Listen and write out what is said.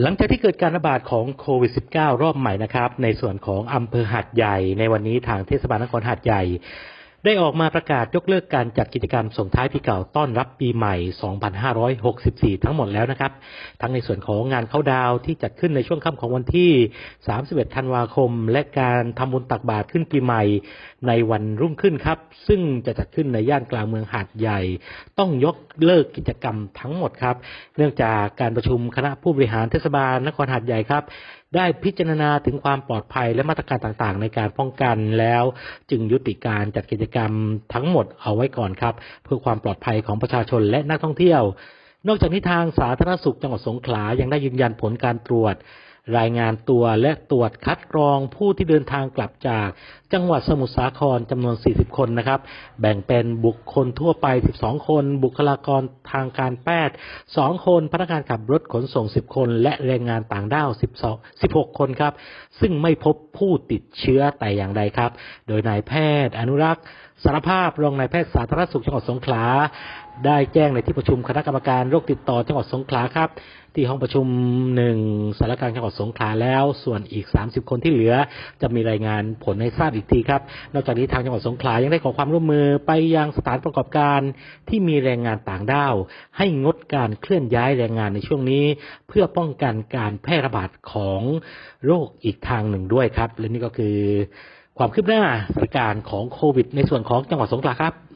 หลังจากที่เกิดการระบาดของโควิด -19 รอบใหม่นะครับ ในส่วนของอำเภอหาดใหญ่ ในวันนี้ทางเทศบาลนครหาดใหญ่ ได้ออกมาประกาศยกเลิกการจัดกิจกรรมส่งท้ายปีเก่าต้อนรับปีใหม่ 2564 ทั้งหมดแล้วนะครับ ทั้งในส่วนของงานเข้าดาวที่จัดขึ้นในช่วงค่ำของวันที่ 31 ธันวาคม และการทำบุญตักบาตรขึ้นปีใหม่ในวันรุ่งขึ้นครับ ซึ่งจะจัดขึ้นในย่านกลางเมืองหาดใหญ่ ต้องยกเลิกกิจกรรมทั้งหมดครับ เนื่องจากการประชุมคณะผู้บริหารเทศบาลนครหาดใหญ่ครับ ได้พิจารณาถึงความปลอดภัยและมาตรการต่างๆ ในการป้องกันแล้วจึงยุติการจัดกิจกรรมทั้งหมดเอาไว้ก่อนครับ เพื่อความปลอดภัยของประชาชนและนักท่องเที่ยว นอกจากนี้ทางสาธารณสุขจังหวัดสงขลายังได้ยืนยันผลการตรวจ รายงานตัวและตรวจคัดกรองผู้ที่เดินทางกลับจากจังหวัดสมุทรสาครจำนวน 40 คนนะครับ แบ่งเป็นบุคคลทั่วไป 12 คน บุคลากรทางการแพทย์ 2 คน พนักงานขับรถขนส่ง 10 คน และแรงงานต่างด้าว 12 16 คนครับ ซึ่งไม่พบผู้ติดเชื้อแต่อย่างใดครับ โดยนายแพทย์อนุรักษ์สารภาพรองนายแพทย์สาธารณสุขจังหวัดสงขลาได้แจ้งในที่ประชุมคณะกรรมการโรคติดต่อจังหวัดสงขลาครับ ที่ห้องประชุมหนึ่งสารกลางจังหวัดสงขลาแล้ว ส่วนอีก 30 คนที่เหลือ จะมีรายงานผลให้ทราบอีกทีครับ นอกจากนี้ทางจังหวัดสงขลายังได้ขอความร่วมมือไปยังสถานประกอบการที่มีแรงงานต่างด้าว ให้งดการเคลื่อนย้ายแรงงานในช่วงนี้ เพื่อป้องกันการแพร่ระบาดของโรคอีกทางหนึ่งด้วยครับและนี่ก็คือ ความคืบหน้าสถานการณ์ของโควิด ในส่วนของจังหวัดสงขลาครับ